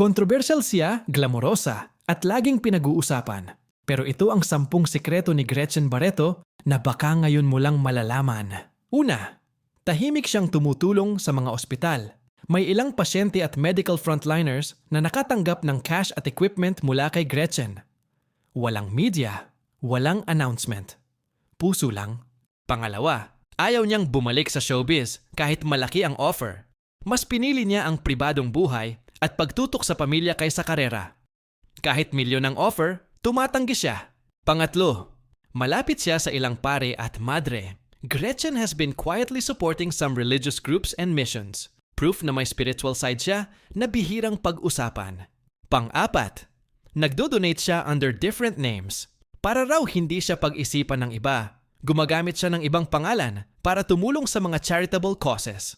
Kontrobersyal siya, glamorosa, at laging pinag-uusapan. Pero ito ang sampung sikreto ni Gretchen Barreto na baka ngayon mo lang malalaman. Una, tahimik siyang tumutulong sa mga ospital. May ilang pasyente at medical frontliners na nakatanggap ng cash at equipment mula kay Gretchen. Walang media, walang announcement. Puso lang. Pangalawa, ayaw niyang bumalik sa showbiz kahit malaki ang offer. Mas pinili niya ang pribadong buhay at pagtutok sa pamilya kaysa karera. Kahit milyon ang offer, tumatanggi siya. Pangatlo, malapit siya sa ilang pare at madre. Gretchen has been quietly supporting some religious groups and missions. Proof na may spiritual side siya na bihirang pag-usapan. Pang-apat, nagdo-donate siya under different names. Para raw hindi siya pag-isipan ng iba. Gumagamit siya ng ibang pangalan para tumulong sa mga charitable causes.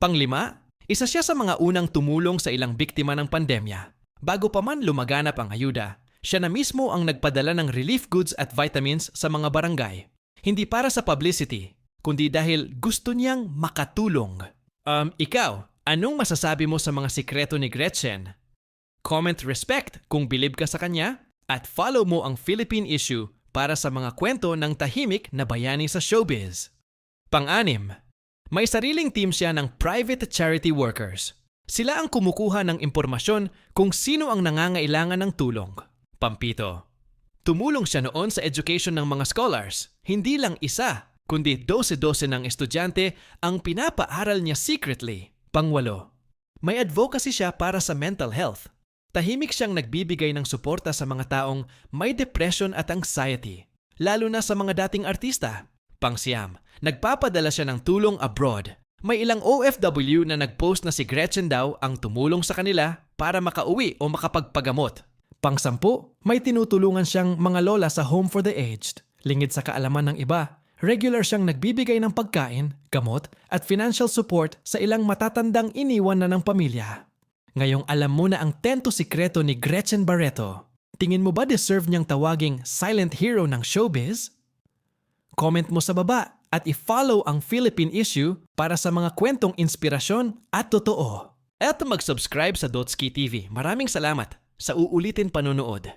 Panglima, isa siya sa mga unang tumulong sa ilang biktima ng pandemya. Bago pa man lumaganap ang ayuda, siya na mismo ang nagpadala ng relief goods at vitamins sa mga barangay. Hindi para sa publicity, kundi dahil gusto niyang makatulong. Um, ikaw, anong masasabi mo sa mga sikreto ni Gretchen? Comment respect kung bilib ka sa kanya at follow mo ang Philippine Issue para sa mga kwento ng tahimik na bayani sa showbiz. Pang-anim, may sariling team siya ng private charity workers. Sila ang kumukuha ng impormasyon kung sino ang nangangailangan ng tulong. Pampito, tumulong siya noon sa education ng mga scholars. Hindi lang isa, kundi 12-12 ng estudyante ang pinapaaral niya secretly. Pangwalo, may advocacy siya para sa mental health. Tahimik siyang nagbibigay ng suporta sa mga taong may depression at anxiety, lalo na sa mga dating artista. Pangsiyam, nagpapadala siya ng tulong abroad. May ilang OFW na nagpost na si Gretchen daw ang tumulong sa kanila para makauwi o makapagpagamot. Pangsampu, may tinutulungan siyang mga lola sa Home for the Aged. Lingid sa kaalaman ng iba, regular siyang nagbibigay ng pagkain, gamot at financial support sa ilang matatandang iniwan na ng pamilya. Ngayong alam mo na ang tento sikreto ni Gretchen Barreto, tingin mo ba deserve niyang tawaging silent hero ng showbiz? Comment mo sa baba at i-follow ang Philippine Issue para sa mga kwentong inspirasyon at totoo. At mag-subscribe sa Dotski TV. Maraming salamat sa uulitin panonood.